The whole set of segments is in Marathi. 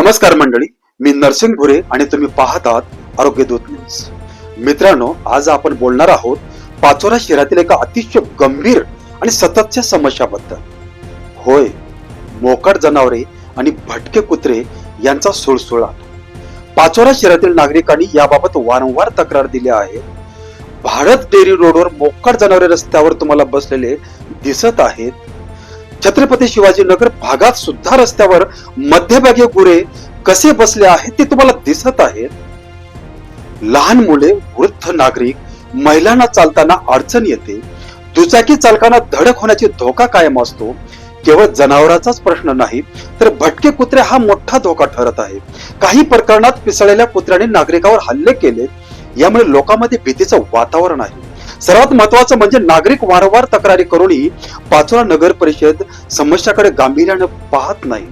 नमस्कार मंडळी मी नरसिंग भुरे आणि तुम्ही पाहत आहात आरोग्य दूत न्यूज. मित्रांनो आज आपण बोलणार आहोत पाचोरा शहरातील एका अतिशय गंभीर आणि सततच्या समस्याबद्दल. होय मोकाट जनावरे आणि भटके कुत्रे यांचा सुळसुळाट पाचोरा शहरातील नागरिकांनी याबाबत वारंवार तक्रार दिली आहे. भारत डेअरी रोडवर मोकाट जनावरे रस्त्यावर तुम्हाला बसलेले दिसत आहेत. छत्रपती शिवाजी नगर भागात सुद्धा रस्त्यावर मध्यभागी गुरे कसे बसले आहेत ते तुम्हाला दिसत आहेत. लहान मुले वृद्ध नागरिक महिलांना चालताना अडचण येते. दुचाकी चालकांना धडक होण्याची धोका कायम असतो. केवळ जनावरांचाच प्रश्न नाही तर भटके कुत्रे हा मोठा धोका ठरत आहे. काही प्रकरणात पिसळलेल्या कुत्र्याने नागरिकावर हल्ले केले. यामुळे लोकांमध्ये भीतीचं वातावरण आहे. सर्वात महत्वाचं म्हणजे नागरिक वारंवार तक्रारी करूनही पाचोरा नगर परिषद समस्याकडे गांभीर्यानं पाहत नाही.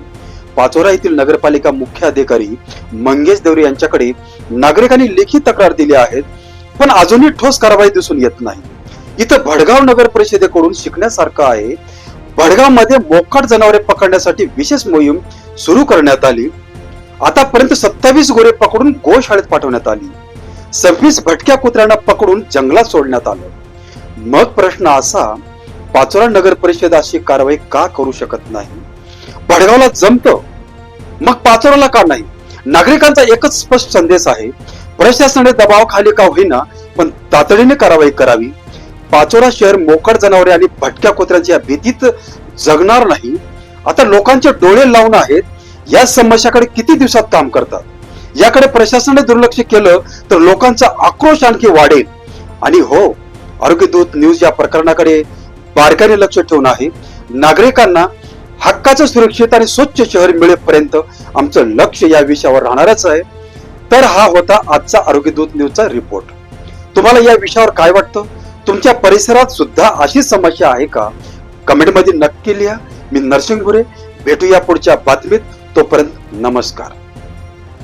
पाचोरा येथील नगरपालिका मुख्य अधिकारी मंगेश देवरे यांच्याकडे नागरिकांनी लेखी तक्रार दिली आहेत पण अजूनही ठोस कारवाई दिसून येत नाही. इथं भडगाव नगर परिषदेकडून शिकण्यासारखं आहे. भडगावमध्ये मोकाट जनावरे पकडण्यासाठी विशेष मोहीम सुरू करण्यात आली. आतापर्यंत सत्तावीस गोरे पकडून गोशाळेत पाठवण्यात आली. सव्वीस भटक्या कुत्र्यांना पकडून जंगलात सोडण्यात आलं. मग प्रश्न असा पाचोरा नगर परिषद अशी कारवाई का करू शकत नाही? भडगावला जमत मग पाचोराला का नाही? नागरिकांचा एकच स्पष्ट संदेश आहे प्रशासनाने दबावाखाली का होईना पण तातडीने कारवाई करावी. पाचोरा शहर मोकड जनावरे आणि भटक्या कुत्र्यांच्या भीतीत जगणार नाही. आता लोकांचे डोळे लावून आहेत या समस्याकडे किती दिवसात काम करतात? याकडे प्रशासनाने दुर्लक्ष केलं तर लोकांचा आक्रोश आणखी वाढेल. आणि हो आरोग्यदूत न्यूज या प्रकरणाकडे बारकाईने लक्ष ठेवून आहे. नागरिकांना हक्काचं सुरक्षित आणि स्वच्छ शहर मिळेपर्यंत आमचं लक्ष या विषयावर राहणारच आहे. तर हा होता आजचा आरोग्यदूत न्यूजचा रिपोर्ट. तुम्हाला या विषयावर काय वाटतं? तुमच्या परिसरात सुद्धा अशी समस्या आहे का? कमेंटमध्ये नक्की लिहा. मी नरसिंग गुरे भेटूया पुढच्या बातमीत. तोपर्यंत नमस्कार.